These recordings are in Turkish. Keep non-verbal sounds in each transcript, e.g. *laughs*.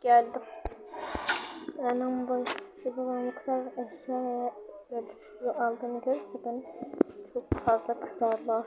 Geldim. Anam bu babam kadar eşya ve güçlü aldığını görürse beni çok fazla kızarlar.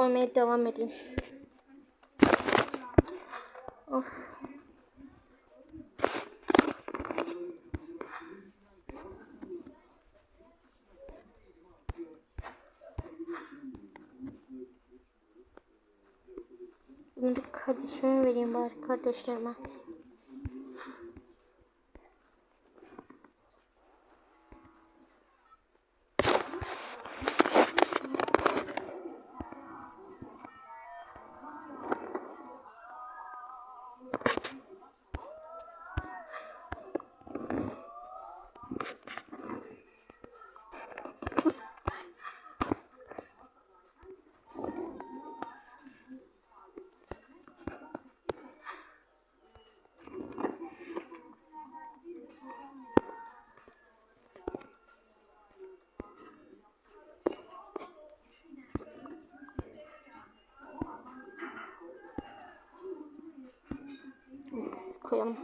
Koymaya devam edeyim. Of. Bunu da kardeşime vereyim bari kardeşlerime. Koyalım.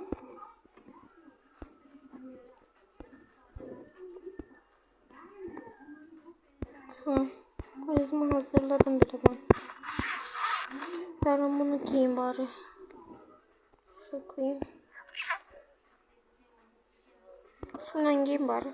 Tamam. Valizimi hazırladım bile ben. Ben bunu giyeyim bari. Şu koyayım. Şundan giyeyim bari.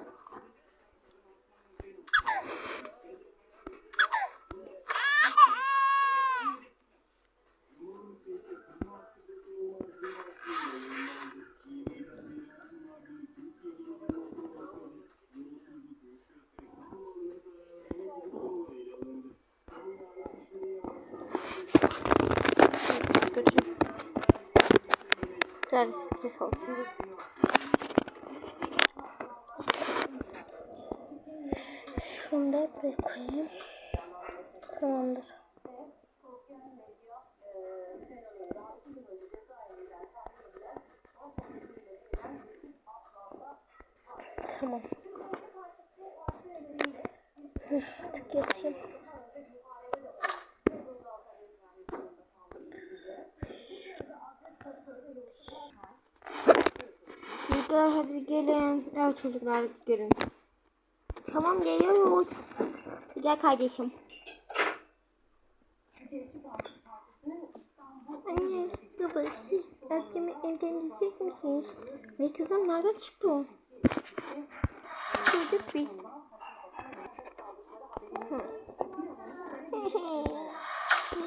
Sürpriz götüreyim. Güzel sürpriz olsun. Şunu da buraya koyayım. Tamamdır. Tamam. Artık yatayım. Çocuklar hadi gelin. Evet çocuklar hadi gelin. Tamam geliyoruz. Gel kardeşim. Anne, baba siz Ertem'i evlenecek misiniz? Ay kızım nereden çıktı o? Çocuk biz. *laughs*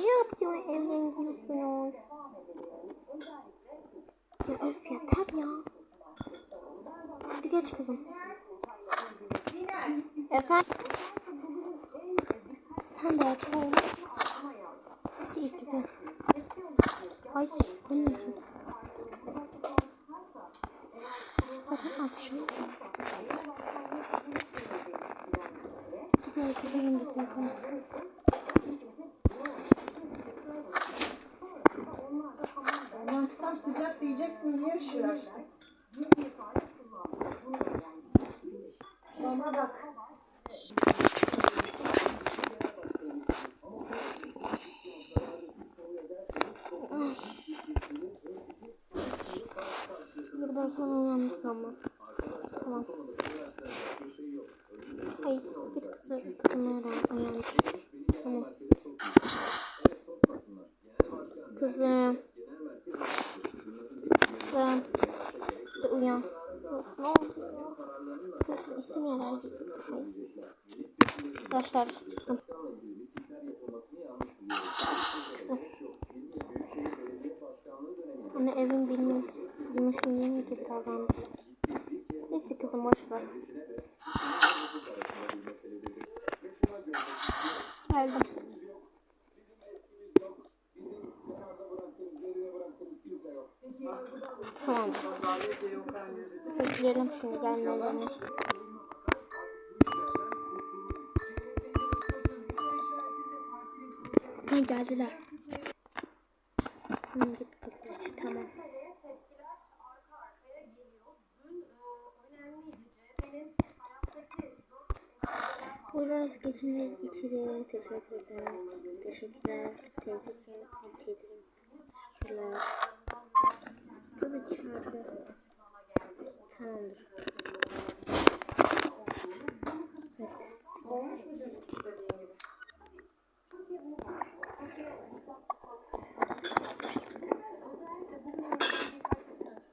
Ne yaptın evleniyorsunuz? Ya öf yeter ya. Geç kızım. Efendim? Sen de yapalım. İyi güzel. Ay bu ne için? Zaten akşam. Hadi gidelim biz yakalım. Akşam sıcak diyeceksin niye ışığı açtın? Kadar sonra uyandık ama. Tamam. Ay bir kısa kızımı uyandık. Tamam. Kızım. Kızım. Bir uyan. Ne oldu? Kızım gibi. Şey. Arkadaşlar çıktım. Kızım. Anne evin bilmiyorum. Bilmiş bilmiyorum gibi davrandı. Neyse ver. Geldim. Tamam. Bekleyelim şimdi gelmelerini. Ha, geldiler. Tamam Buyurun geçinler içeri. Teşekkür ederim. Teşekkürler. Teyzeciğim. Teşekkürler. Kız içeride. Tamamdır. Evet.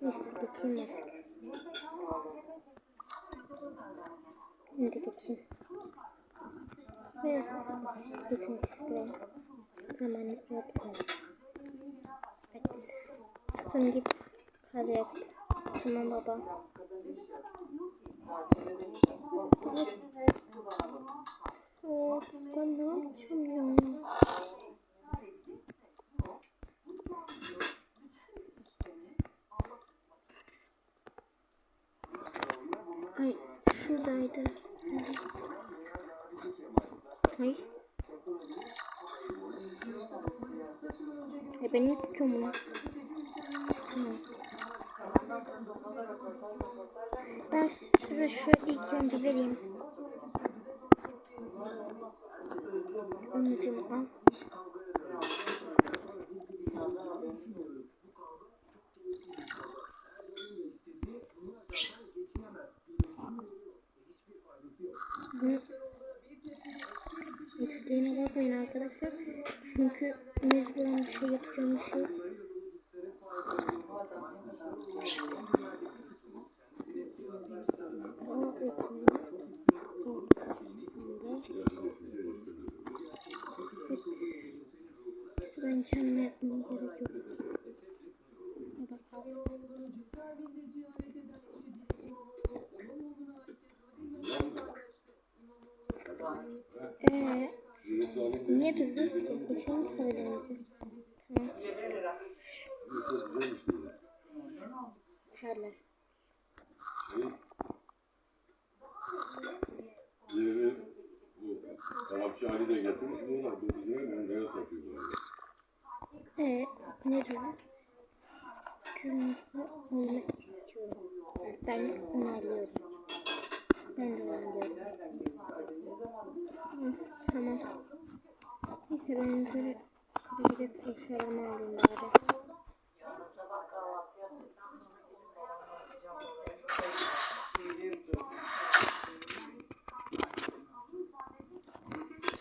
Neyse bakayım artık. Şimdi geçeyim. Ve bütün sprey. Hemen yapalım. Evet. Kızım git kahve yap. Tamam baba. Evet, ben ne yapacağım ya? Ay şuradaydı. Ay. E ben niye tutuyorum bunu? Ben size şu ilk önce vereyim. Anneciğim al. Bunu istediğine bakmayın arkadaşlar. Çünkü mecburen bir şey yapacağım bir şey. Ben kendime yapmam gerek yok. Niye durdunuz ki? Geçelim kahvelerimizi. Tamam. İçerler. Yeni bu de getirmiş bunlar. Bu bize Menderes satıyor böyle. Ee, ne diyorlar? Kırmızı olmak istiyorum. Ben onaylıyorum. Ben de onaylıyorum. Hı, tamam. Neyse ben yukarı gidip eşyalarımı alayım bari.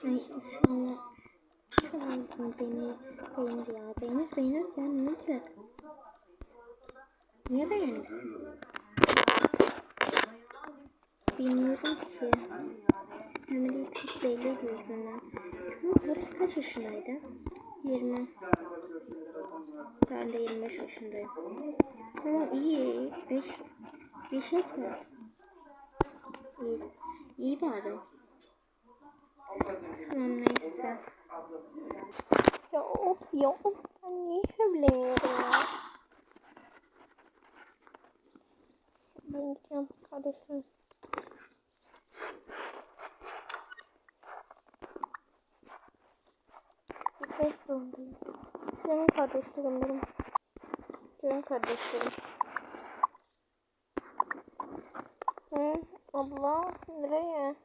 Ay inşallah Şuradan beni beğenir ya. Beğenir beğenir ya. Ne olacak? Niye beğenirsin? Bilmiyorum ki. Sistemde çok belli yüzünden. Kızım Burak kaç yaşındaydı? 20. Ben de 25 yaşındayım. Tamam iyi. 5 5 etme. İyi. İyi bari. Tamam neyse. Ya of ya of ben niye evleniyorum ya? Ben gideceğim kardeşim. Gitmek zorundayım. Canım kardeşlerim benim. Canım kardeşlerim. Hı, abla nereye?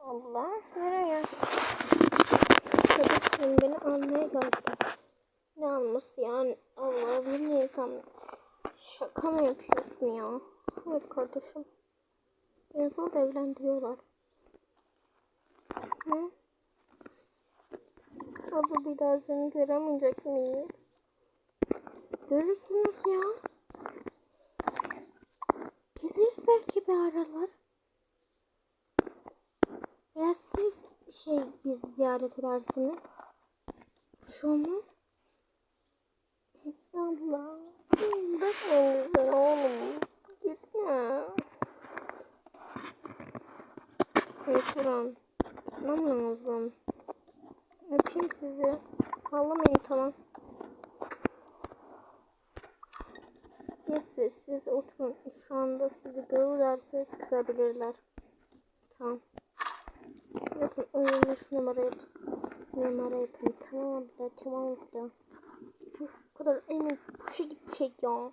Abla nereye? Kardeşim beni almaya geldi. Ne alması yani? Alabilir miyiz? sen şaka mı yapıyorsun ya? Hayır kardeşim. Beni zorla evlendiriyorlar. Hı? Abla bir daha seni göremeyecek miyiz? Görürsünüz ya. Geliriz belki bir aralar. Ya siz şey bizi ziyaret edersiniz. Bir şey olmaz. Abla. Beni oğlum. Gitme. Lütfen. Tamam lazım. Öpeyim sizi. Ağlamayın tamam. Neyse siz oturun. Şu anda sizi görürlerse kızabilirler. Tamam. Yatın önüne şu numara yapın. Numara yapın. Tamam abla. Tamam abla. Uf, bu kadar emin kuşa gidecek ya.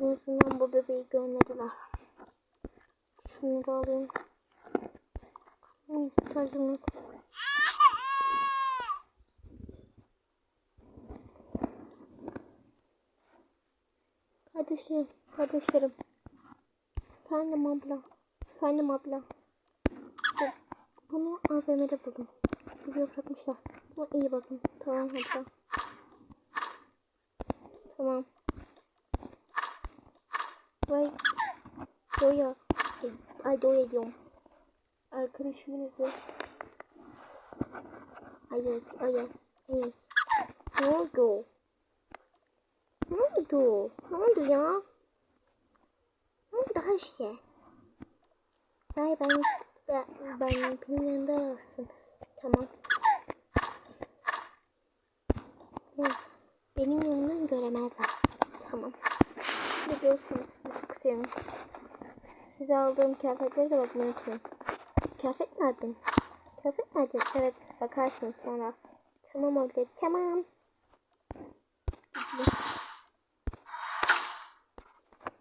En bu bebeği görmediler. Da alayım. Sarılın. Kardeşlerim, kardeşlerim. Efendim abla. Efendim abla. Bu- Bunu AVM'de buldum. Buraya bırakmışlar. Buna iyi bakın. Tamam abla. Tamam. Vay. Doya. Ay, ay doya diyorum. Arkadaşımın adı. Ayaz, Ayaz, Ayaz. Ne oldu? Oldu? Ne oldu ya? Ne oldu Ayşe? Ay ben, ben, ben benim yanında yazsın. Tamam. Benim yanımdan göremezler. Tamam. Görüşürüz. Sizi çok seviyorum. Size aldığım kıyafetlere de bakmayı unutmayın. Kıyafet mi aldın? Kıyafet mi aldın? Evet. Bakarsın sonra. Tamam oldu. Tamam.